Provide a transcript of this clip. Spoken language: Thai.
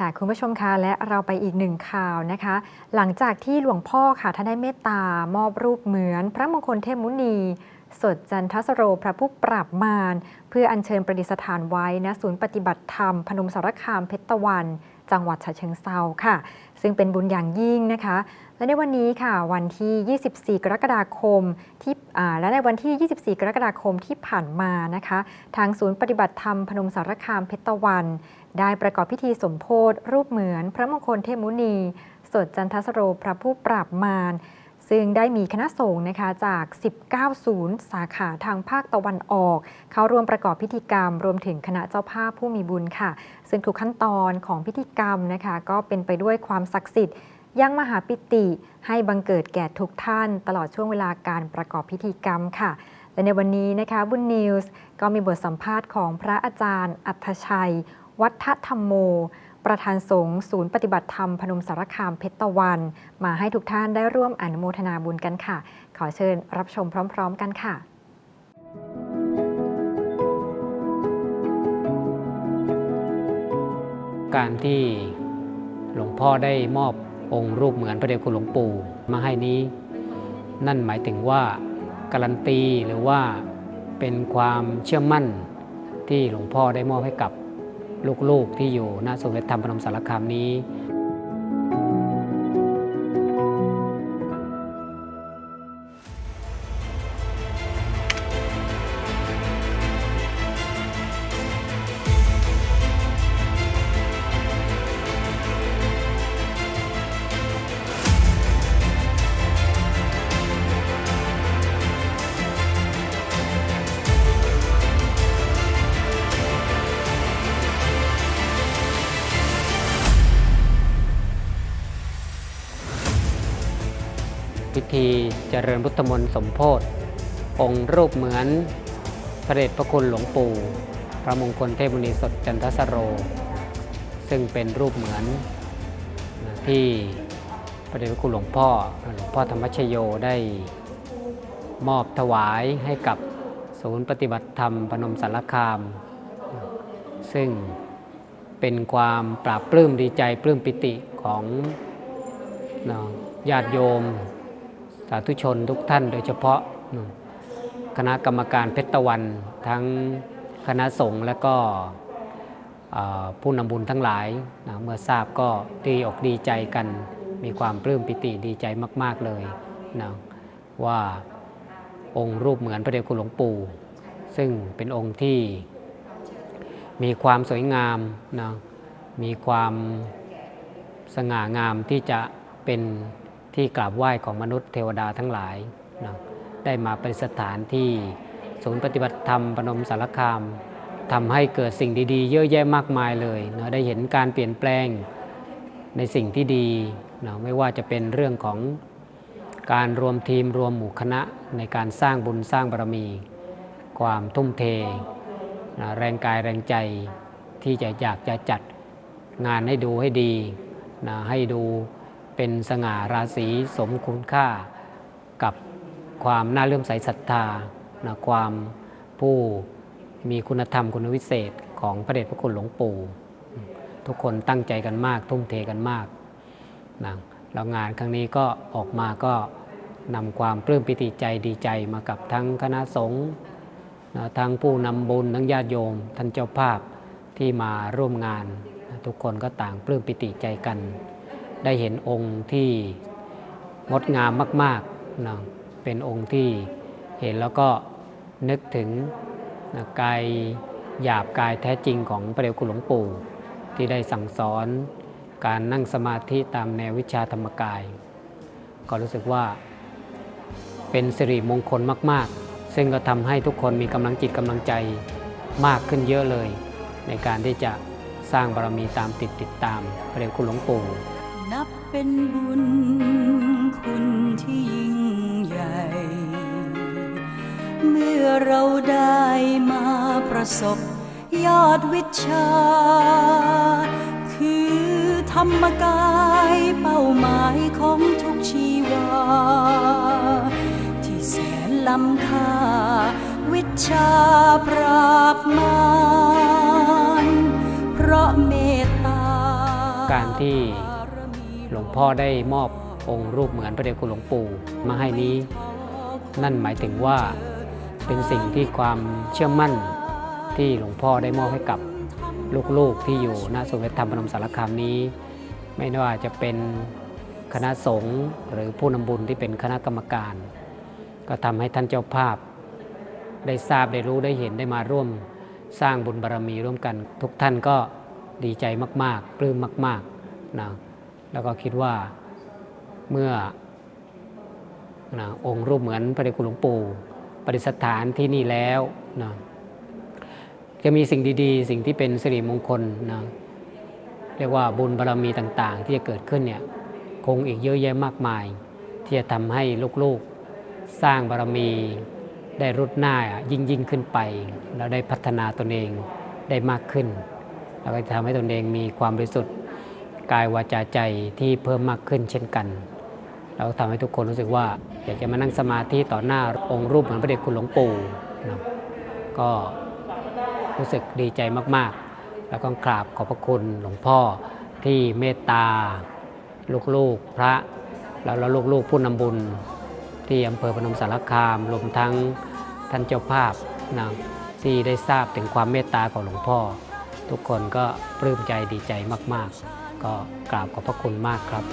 ค่ะคุณผู้ชมคะและเราไปอีกหนึ่งข่าวนะคะ หลังจากที่หลวงพ่อค่ะท่านได้เมตตามอบรูปเหมือน พระมงคลเทพมุนี สดจันทสโรพระผู้ปราบมาร เพื่ออัญเชิญประดิษฐานไว้ณศูนย์ปฏิบัติธรรมพนมสารคามเพชรตะวัน จังหวัดฉะเชิงเซาค่ะ ซึ่งเป็นบุญอย่างยิ่งนะคะ และในวันนี้ค่ะวันที่ 24 กรกฎาคมที่และในวันที่ 24 กรกฎาคมที่ผ่านมานะคะ ทางศูนย์ปฏิบัติธรรมพนมสารคามเพชรตะวัน ได้ประกอบพิธีสมโพธรูปเหมือน พระมงคลเทมุนี สดจันทสโรพระผู้ปราบมาร ซึ่งได้มีคณะสงฆ์นะคะจาก 19 ศูนย์ สาขาทางภาคตะวันออก เข้าร่วมประกอบพิธีกรรม รวมถึงคณะเจ้าภาพผู้มีบุญค่ะ ซึ่งทุกขั้นตอนของพิธีกรรมนะคะก็เป็นไปด้วยความศักดิ์สิทธิ์ยังมหาปิติให้บังเกิดแก่ทุกท่าน ตลอดช่วงเวลาการประกอบพิธีกรรมค่ะและในวันนี้นะคะบุญนิวส์ก็มีบทสัมภาษณ์ของพระอาจารย์ อัธชัย วัฒธรรมโม ประธานสงฆ์ศูนย์ปฏิบัติธรรมพนมสารคามเพชรตะวัน มาให้ทุกท่านได้ร่วมอนุโมทนาบุญกันค่ะ ขอเชิญรับชมพร้อม ๆ กันค่ะการที่หลวงพ่อได้มอบองค์รูปเหมือนพระเดชคุณหลวงปู่มาให้นี้ นั่นหมายถึงว่าการันตีหรือว่าเป็นความเชื่อมั่นที่หลวงพ่อได้มอบให้กับ ลูกๆที่อยู่หน้าศูนย์เวทธรรมพนมสารคามนี้ คีเจริญพุทธมนต์สมโพธิองค์รูปเหมือนพระเดชพระคุณหลวงปู่ พระมงคลเทพมุนีสดจันทสโร ซึ่งเป็นรูปเหมือนที่พระเดชพระคุณหลวงพ่อหลวงพ่อธรรมชโยได้มอบถวายให้กับศูนย์ปฏิบัติธรรมพนมสารคาม ซึ่งเป็นความปราบปลื้มดีใจปลื้มปิติของญาติโยม สาธุชนทุกท่านโดยเฉพาะคณะกรรมการเพชรตะวัน ทั้งคณะสงฆ์และก็ผู้นำบุญทั้งหลายนะเมื่อทราบก็ดีอกดีใจกัน มีความปลื้มปิติดีใจมาก ๆเลยนะว่าองค์รูปเหมือนพระเดชคุณหลวงปู่ ซึ่งเป็นองค์ที่มีความสวยงามนะมีความสง่างามที่จะเป็น ที่กราบไหว้ของมนุษย์เทวดาทั้งหลายนะได้มาเป็นสถานที่ศูนย์ปฏิบัติธรรมพนมสารคามทำให้เกิดสิ่งดีๆ เยอะแยะมากมายเลยนะได้เห็นการเปลี่ยนแปลงในสิ่งที่ดีนะไม่ว่าจะเป็นเรื่องของการรวมทีมรวมหมู่คณะในการสร้างบุญสร้างบารมี ความทุ่มเทนะแรงกายแรงใจที่จะอยากจะจัดงานให้ดูให้ดีนะให้ดู เป็นสง่าราศีสมคุณค่า กับความน่าเลื่อมใสศรัทธานะความผู้มีคุณธรรมคุณวิเศษของพระเดชพระคุณหลวงปู่ ทุกคนตั้งใจกันมาก ทุ่มเทกันมากนะแล้วงานครั้งนี้ก็ออกมาก็นำความปลื้มปิติใจดีใจมากับทั้งคณะสงฆ์นะทั้งผู้นำบุญทั้งญาติโยมท่านเจ้าภาพที่มาร่วมงานนะทุกคนก็ต่างปลื้มปิติใจกัน ได้เห็นองค์ที่งดงามมากๆนะเป็นองค์ที่เห็นแล้วก็นึกถึงนะกายหยาบกายแท้จริงของพระเดชคุณหลวงปู่ ที่ได้สั่งสอนการนั่งสมาธิตามแนววิชาธรรมกาย ก็รู้สึกว่าเป็นสิริมงคลมาก ๆ ซึ่งก็ทำให้ทุกคนมีกำลังจิตกำลังใจมากขึ้นเยอะเลย ในการที่จะสร้างบารมีตามติดติดตามพระเดชคุณหลวงปู่ นับเป็นบุญคุณที่ยิ่งใหญ่ เมื่อเราได้มาประสบยอดวิชา คือธรรมกายเป้าหมายของทุกชีวา ที่แสนล้ำค่า วิชาปราบมารเพราะเมตตาการที่ หลวงพ่อได้มอบองค์รูปเหมือนพระเดชคุณหลวงปู่มาให้นี้ นั่นหมายถึงว่าเป็นสิ่งที่ความเชื่อมั่นที่หลวงพ่อได้มอบให้กับลูกๆที่อยู่ณศูนย์วัฒนธรรมพนมสารคามนี้ ไม่ว่าจะเป็นคณะสงฆ์หรือผู้นำบุญที่เป็นคณะกรรมการ ก็ทำให้ท่านเจ้าภาพ ได้ทราบได้รู้ได้เห็นได้มาร่วมสร้างบุญบารรมีร่วมกัน ทุกท่านก็ดีใจมาก ๆ ปลื้มมากๆนะ แล้วก็คิดว่าเมื่อนะองค์รูปเหมือนพระเดชคุณหลวงปู่ประดิษฐานที่นี่แล้วนะจะมีสิ่งดีๆ สิ่งที่เป็นสิริมงคลนะเรียกว่าบุญบารรมีต่าง ๆ ที่จะเกิดขึ้นเนี่ยคงอีกเยอะแยะมากมาย ที่จะทำให้ลูกๆสร้างบารมีได้รุดหน้ายิ่งยิ่งขึ้นไป แล้วได้พัฒนาตนเองได้มากขึ้น แล้วก็จะทำให้ตนเองมีความบริสุทธิ์ กายวาจาใจที่เพิ่มมากขึ้นเช่นกันแล้วทำให้ทุกคนรู้สึกว่าอยากจะมานั่งสมาธิต่อหน้าองค์รูปเหมือนพระเดชคุณหลวงปู่นะก็รู้สึกดีใจมากๆ แล้วก็กราบขอบพระคุณหลวงพ่อที่เมตตา ลูกๆพระแล้วแล้วลูกๆผู้นำบุญที่อำเภอพนมสารคามรวมทั้งท่านเจ้าภาพนะที่ได้ทราบถึงความเมตตาของหลวงพ่อ ทุกคนก็ปลื้มใจดีใจมาก ๆ ก็กราบขอบพระคุณมากครับ